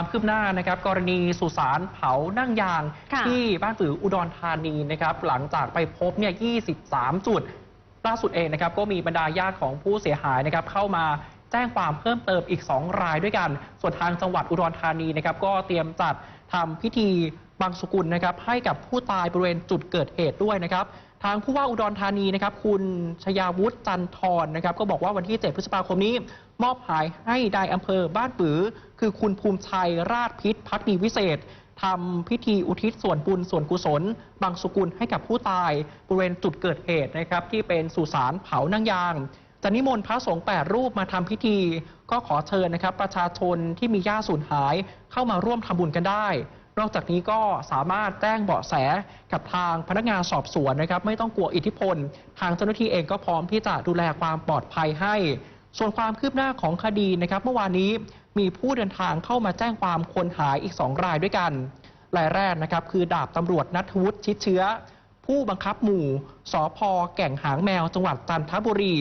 ความคืบหน้านะครับ กรณีสุสานเผานั่งยาง ค่ะที่บ้านผืออุดรธานีนะครับ หลังจากไปพบเนี่ย 23 จุด ล่าสุดเองนะครับ ก็มีบรรดาญาติของผู้เสียหายนะครับ เข้ามาแจ้งความเพิ่มเติมอีก 2 รายด้วยกัน ส่วนทางจังหวัดอุดรธานีนะครับ ก็เตรียมจัดทำพิธีบางสกุลนะครับ ให้กับผู้ตายบริเวณจุดเกิดเหตุด้วยนะครับ ทางผู้ว่าอุดรธานีนะครับคุณชยาวุฒิจันทรนะครับก็บอกว่าวันที่ 7 พฤษภาคมนี้ มอบหมายให้นายอำเภอบ้านปือ คือคุณภูมิชัยราชพิษพักดีวิเศษทำพิธีอุทิศส่วนบุญส่วนกุศล บางสกุลให้กับผู้ตายบริเวณจุดเกิดเหตุนะครับที่เป็นสุสานเผานั่งยางจะนิมนต์พระสงฆ์แปดรูปมาทำพิธี ก็ขอเชิญนะครับ ประชาชนที่มีญาติสูญหายเข้ามาร่วมทำบุญกันได้ นอกจากนี้ก็สามารถแจ้งเบาะแสกับทางพนักงานสอบสวนนะครับ ไม่ต้องกลัวอิทธิพล ทางเจ้าหน้าที่เองก็พร้อมที่จะดูแลความปลอดภัยให้ ส่วนความคืบหน้าของคดีนะครับ เมื่อวานนี้มีผู้เดินทางเข้ามาแจ้งความคนหายอีก 2 รายด้วยกันรายแรกนะครับคือดาบตำรวจนัทวุฒิชิดเชื้อ ผู้บังคับหมู่สอพแก่งหางแมวจังหวัดจันทบุรี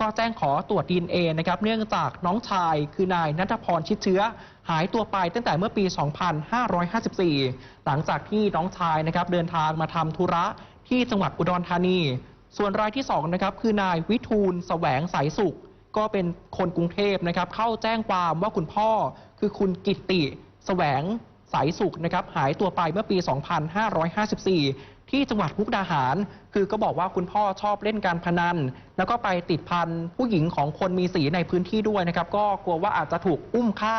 ก็แจ้งขอตรวจดีเอนะครับเนื่องจากน้องชายคือนายนัทพรชิดเชื้อ หายตัวไปตั้งแต่เมื่อปี 2554 หลังจากที่น้องชายนะครับเดินทางมาทำธุระที่จังหวัดอุดรธานี ส่วนรายที่2นะครับคือนายวิทูลแสวงสายสุข ก็เป็นคนกรุงเทพนะครับเข้าแจ้งความว่าคุณพ่อคือคุณกิตติแสวง สายสุขนะครับหายตัวไปเมื่อปี 2554 ที่จังหวัดมุกดาหาร คือก็บอกว่าคุณพ่อชอบเล่นการพนัน แล้วก็ไปติดพันผู้หญิงของคนมีสีในพื้นที่ด้วยนะครับ ก็กลัวว่าอาจจะถูกอุ้มฆ่า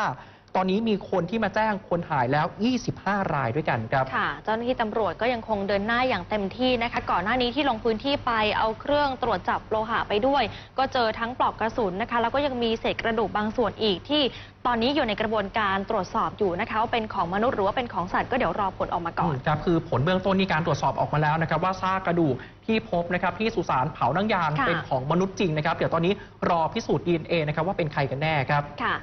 ตอนนี้มีคนที่มาแจ้งคนหายแล้ว 25 รายด้วยกันครับ ค่ะ เจ้าหน้าที่ตำรวจก็ยังคงเดินหน้าอย่างเต็มที่นะคะ ก่อนหน้านี้ที่ลงพื้นที่ไปเอาเครื่องตรวจจับโลหะไปด้วย ก็เจอทั้งปลอกกระสุนนะคะ แล้วก็ยังมีเศษกระดูกบางส่วนอีกที่ ตอนนี้อยู่ในกระบวนการตรวจสอบอยู่นะคะว่าเป็นของมนุษย์หรือว่าเป็นของสัตว์ก็เดี๋ยวรอผลออกมาก่อน ครับ คือผลเบื้องต้นนี่การตรวจสอบออกมาแล้วนะครับว่าซากกระดูกที่พบนะครับที่สุสานเผานั่งยางค่ะ เป็นของมนุษย์จริงนะครับ เดี๋ยวตอนนี้รอพิสูจน์ดีเอ็นเอนะครับว่าเป็นใครกันแน่ครับ ค่ะ